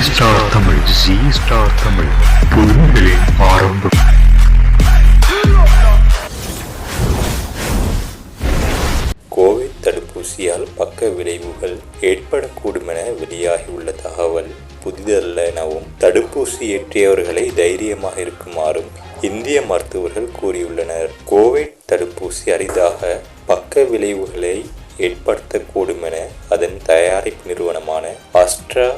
G star Tamil புதுமைகளின் ஆரம்பம் Covid தடுப்பூசியால் பக்க விளைவுகள் ஏற்படக்கூடுமென வெளியாகியுள்ள தகவல் புதிதல்ல எனவும் தடுப்பூசி ஏற்றியவர்களை தைரியமாக இருக்குமாறும் இந்திய மருத்துவர்கள் கூறியுள்ளனர். கோவிட் தடுப்பூசி அரிதாக பக்க விளைவுகளை ஏற்படுத்தக்கூடும் என அதன் தயாரிப்பு நிறுவனமான அஸ்ட்ரா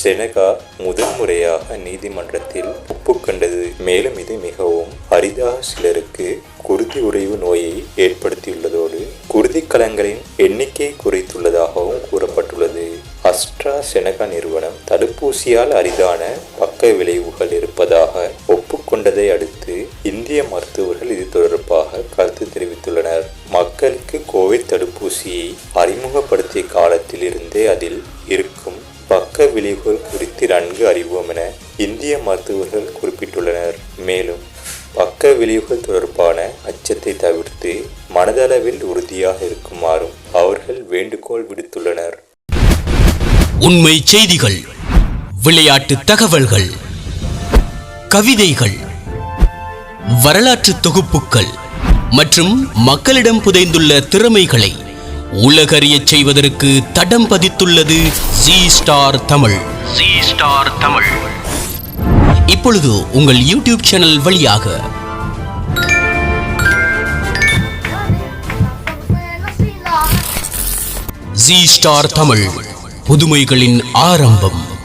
செனகா முதன்முறையாக நீதிமன்றத்தில் ஒப்புக்கொண்டது மேலும் இது மிகவும் அரிதாக சிலருக்கு குருதி உறைவு நோயை ஏற்படுத்தியுள்ளதோடு குருதிக்கலங்களின் எண்ணிக்கையை குறைத்துள்ளதாகவும் கூறப்பட்டுள்ளது. அஸ்ட்ரா செனகா நிறுவனம் தடுப்பூசியால் அரிதான பக்க விளைவுகள் இருப்பதாக ஒப்புக்கொண்டதை அடுத்து இந்திய மருத்துவர்கள் இது தொடர்பாக கருத்து தெரிவித்துள்ளனர். மக்களுக்கு கோவிட் தடுப்பூசியை அறிமுகப்படுத்திய காலத்தில் இருந்தே அதில் இருக்கும் பக்க விளைவுகள் குறித்து நன்கு அறிவோம் என இந்திய மருத்துவர்கள் குறிப்பிட்டுள்ளனர். மேலும் பக்க விளைவுகள் தொடர்பான அச்சத்தை தவிர்த்து மனதளவில் உறுதியாக இருக்குமாறும் அவர்கள் வேண்டுகோள் விடுத்துள்ளனர். உண்மை செய்திகள் விளையாட்டு தகவல்கள் கவிதைகள் வரலாற்று தொகுப்புகள் மற்றும் மக்களிடம் புதைந்துள்ள திறமைகளை உலகறியச் செய்வதற்கு தடம் பதித்துள்ளது G star Tamil. G star Tamil. இப்பொழுது உங்கள் யூடியூப் சேனல் வழியாக. ஜி ஸ்டார் தமிழ் புதுமைகளின் ஆரம்பம்.